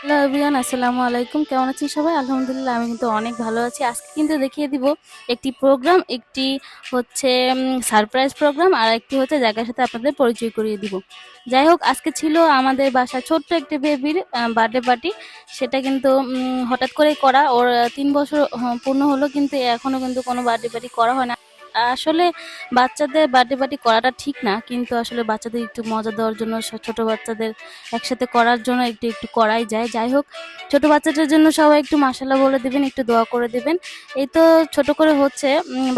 Hello everyone, আসসালামু আলাইকুম। কেমন আছেন সবাই? আলহামদুলিল্লাহ, আমি কিন্তু অনেক ভালো আছি। আজকে কিন্তু দেখিয়ে দিব একটি প্রোগ্রাম, একটি হচ্ছে সারপ্রাইজ প্রোগ্রাম, আর একটি হচ্ছে জায়গার সাথে আপনাদের পরিচয় করিয়ে দিব। যাই হোক, আজকে ছিল আমাদের বাসা ছোট্ট একটি বেবির বার্থডে পার্টি সেটা কিন্তু হঠাৎ করেই করা। ওর তিন বছর পূর্ণ হলো, কিন্তু এখনও কিন্তু কোনো বার্থডে পার্টি করা হয় না। আসলে বাচ্চাদের বার্থডে পার্টি করাটা ঠিক না, কিন্তু আসলে বাচ্চাদের একটু মজা দেওয়ার জন্য ছোট বাচ্চাদের একসাথে করার জন্য একটু একটু করাই যায়। যাই হোক, ছোট বাচ্চাদের জন্য সবাই একটু মাসাল্লাহ বলে দিবেন, একটু দোয়া করে দেবেন। এই তো ছোট করে হচ্ছে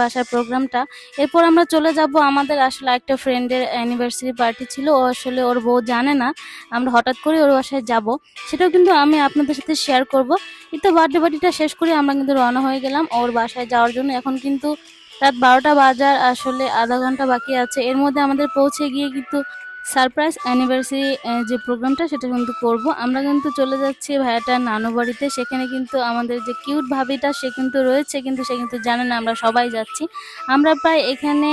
বাসার প্রোগ্রামটা। এরপর আমরা চলে যাব আমাদের আসলে একটা ফ্রেন্ডের অ্যানিভার্সারি পার্টি ছিল। ও আসলে ওর বউ জানে না, আমরা হঠাৎ করে ওর বাসায় যাব। সেটাও কিন্তু আমি আপনাদের সাথে শেয়ার করব। এই তো বার্থডে পার্টিটা শেষ করে আমরা কিন্তু রওনা হয়ে গেলাম ওর বাসায় যাওয়ার জন্য। এখন কিন্তু রাত বারোটা বাজার আসলে আধা ঘণ্টা বাকি আছে। এর মধ্যে আমাদের পৌঁছে গিয়ে কিন্তু সারপ্রাইজ অ্যানিভার্সারি যে প্রোগ্রামটা সেটা কিন্তু করব। আমরা কিন্তু চলে যাচ্ছি ভাইয়াটার নানু বাড়িতে সেখানে কিন্তু আমাদের যে কিউট ভাবিটা সে কিন্তু রয়েছে, কিন্তু সে কিন্তু জানে না আমরা সবাই যাচ্ছি। আমরা প্রায় এখানে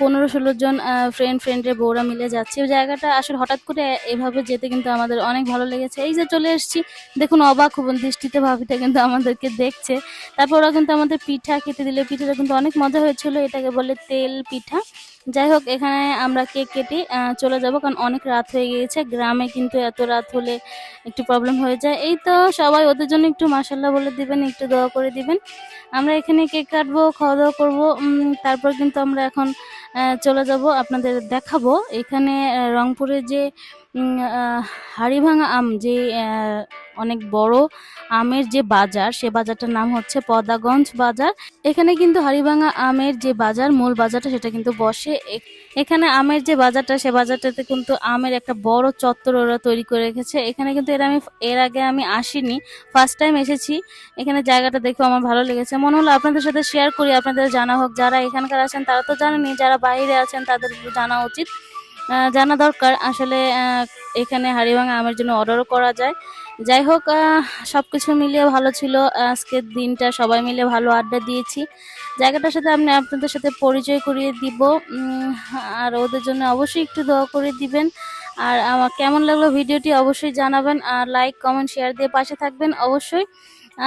পনেরো ষোলো জন ফ্রেন্ড ফ্রেন্ডের বউরা মিলে যাচ্ছি। ওই জায়গাটা আসলে হঠাৎ করে এভাবে যেতে কিন্তু আমাদের অনেক ভালো লেগেছে। এই যে চলে এসেছি, দেখুন অবাক হবেন দৃষ্টিতে ভাবিটা কিন্তু আমাদেরকে দেখছে। তারপর ওরা কিন্তু আমাদের পিঠা খেতে দিলে। পিঠাটা কিন্তু অনেক মজা হয়েছিল। এটাকে বলে তেল পিঠা। যাই হোক এখানে আমরা কেক কেটে চলে যাব, কারণ অনেক রাত হয়ে গিয়েছে। গ্রামে কিন্তু এত রাত হলে একটু প্রবলেম হয়ে যায়। এই তো সবাই ওদের জন্য একটু মাসাল্লাহ বলে দিবেন, একটু দোয়া করে দিবেন। আমরা এখানে কেক কাটবো, খাওয়া দাওয়া করব তারপর কিন্তু আমরা এখন চলে যাব, আপনাদের দেখাবো। এখানে রংপুরে যে হাড়িভাঙা আম যে অনেক বড় আমের যে বাজার, সে বাজারটার নাম হচ্ছে পদাগঞ্জ বাজার। এখানে কিন্তু হাড়িভাঙা আমের যে বাজার, মূল বাজারটা সেটা কিন্তু বসে। এখানে আমের যে বাজারটা, সে বাজারটাতে কিন্তু আমের একটা বড় চত্বর ওরা তৈরি করে রেখেছে। এখানে কিন্তু এর আমি, এর আগে আমি আসিনি ফার্স্ট টাইম এসেছি। এখানে জায়গাটা দেখে আমার ভালো লেগেছে। মনে হলো আপনাদের সাথে শেয়ার করি, আপনাদের জানা হোক। যারা এখানকার আছেন, তারা তো জানেনি যারা বাইরে আছেন, তাদের জানা উচিত। জানা দরকার। আসলে এখানে হাড়িভাঙা আমের জন্য অর্ডারও করা যায়। যাই হোক সব কিছু মিলিয়ে ভালো ছিল। আজকের দিনটা সবাই মিলে ভালো আড্ডা দিয়েছি। জায়গাটার সাথে আপনি আপনাদের সাথে পরিচয় করিয়ে দিব। আর ওদের জন্য অবশ্যই একটু দোয়া করে দিবেন। আর আমার কেমন লাগল ভিডিওটি অবশ্যই জানাবেন। আর লাইক কমেন্ট শেয়ার দিয়ে পাশে থাকবেন অবশ্যই।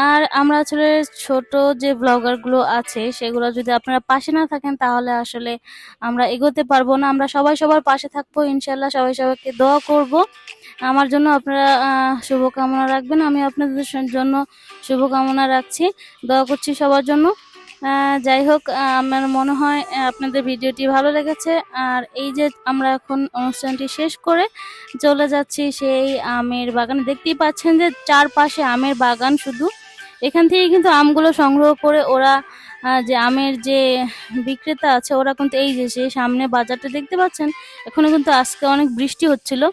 আর আমরা আসলে ছোট যে ব্লগারগুলো আছে, সেগুলো যদি আপনারা পাশে না থাকেন, তাহলে আসলে আমরা এগোতে পারব না। আমরা সবাই সবার পাশে থাকব ইনশাল্লাহ সবাই সবাইকে দোয়া করব। আমার জন্য আপনারা শুভকামনা রাখবেন। আমি আপনাদের জন্য শুভকামনা রাখছি। দোয়া করছি সবার জন্য। যাই হোক আমার মনে হয় আপনাদের ভিডিওটি ভালো লেগেছে। আর এই যে আমরা এখন অনুষ্ঠানটি শেষ করে চলে যাচ্ছি, সেই আমের বাগানে। দেখতেই পাচ্ছেন যে চারপাশে আমের বাগান শুধু। এখান থেকে কিন্তু আমগুলো সংগ্রহ করে ওরা যে আমের যে বিক্রেতা আছে, ওরা কিন্তু এই যে সেই সামনে বাজারটা দেখতে পাচ্ছেন, এখনও কিন্তু আজকে অনেক বৃষ্টি হচ্ছিল।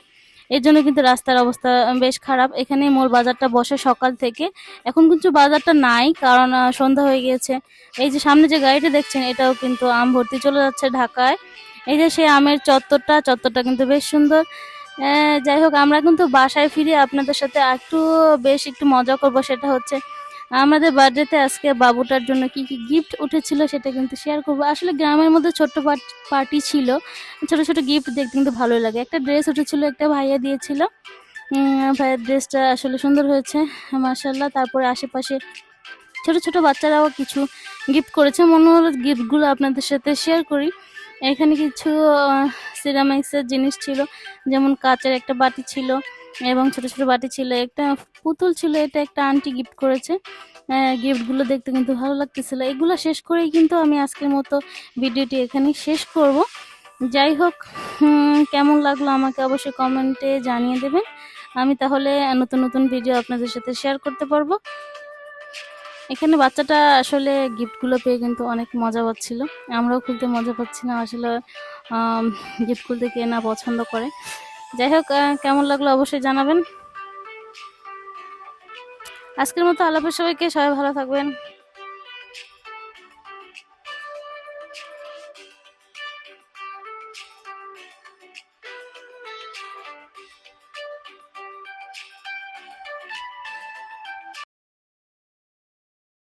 এর জন্য কিন্তু রাস্তার অবস্থা বেশ খারাপ। এখানে মোর বাজারটা বসে সকাল থেকে। এখন কিন্তু বাজারটা নাই, কারণ সন্ধ্যা হয়ে গিয়েছে। এই যে সামনে যে গাড়িটা দেখছেন, এটাও কিন্তু আম ভর্তি চলে যাচ্ছে ঢাকায়। এই যে সেই আমের চত্বরটা চত্বরটা কিন্তু বেশ সুন্দর। যাই হোক, আমরা কিন্তু বাসায় ফিরে আপনাদের সাথে একটু বেশ একটু মজা করব, সেটা হচ্ছে আমাদের বার্থডেতে আজকে বাবুটার জন্য কি কি গিফট উঠেছিল সেটা কিন্তু শেয়ার করব। আসলে গ্রামের মধ্যে ছোট্ট পার্টি ছিল। ছোট ছোট গিফট দেখতে কিন্তু ভালোই লাগে। একটা ড্রেস উঠেছিল, একটা ভাইয়া দিয়েছিল। ভাইয়ের ড্রেসটা আসলে সুন্দর হয়েছে মার্শাল্লাহ তারপরে আশেপাশে ছোট ছোট বাচ্চারাও কিছু গিফট করেছে। মনে হলো গিফটগুলো আপনাদের সাথে শেয়ার করি। এখানে কিছু সিরামিক্সের জিনিস ছিল, যেমন কাচের একটা বাটি ছিল এবং ছোট ছোট বাটি ছিল, একটা পুতুল ছিল, এটা একটা আন্টি গিফট করেছে। গিফটগুলো দেখতে কিন্তু ভালো লাগতেছিল। এগুলো শেষ করেই কিন্তু আমি আজকের মতো ভিডিওটি এখানে শেষ করব। যাই হোক কেমন লাগল আমাকে অবশ্যই কমেন্টে জানিয়ে দেবেন। আমি তাহলে নতুন নতুন ভিডিও আপনাদের সাথে শেয়ার করতে পারব। এখানে বাচ্চাটা আসলে গিফটগুলো পেয়ে কিন্তু অনেক মজা পাচ্ছিল। আমরাও খুলতে মজা পাচ্ছি না আসলে গিফট খুলতে কে না পছন্দ করে। যাই হোক কেমন লাগল অবশ্যই জানাবেন। আজকের মতো আলাপের সবাইকে সবাই ভালো থাকবেন।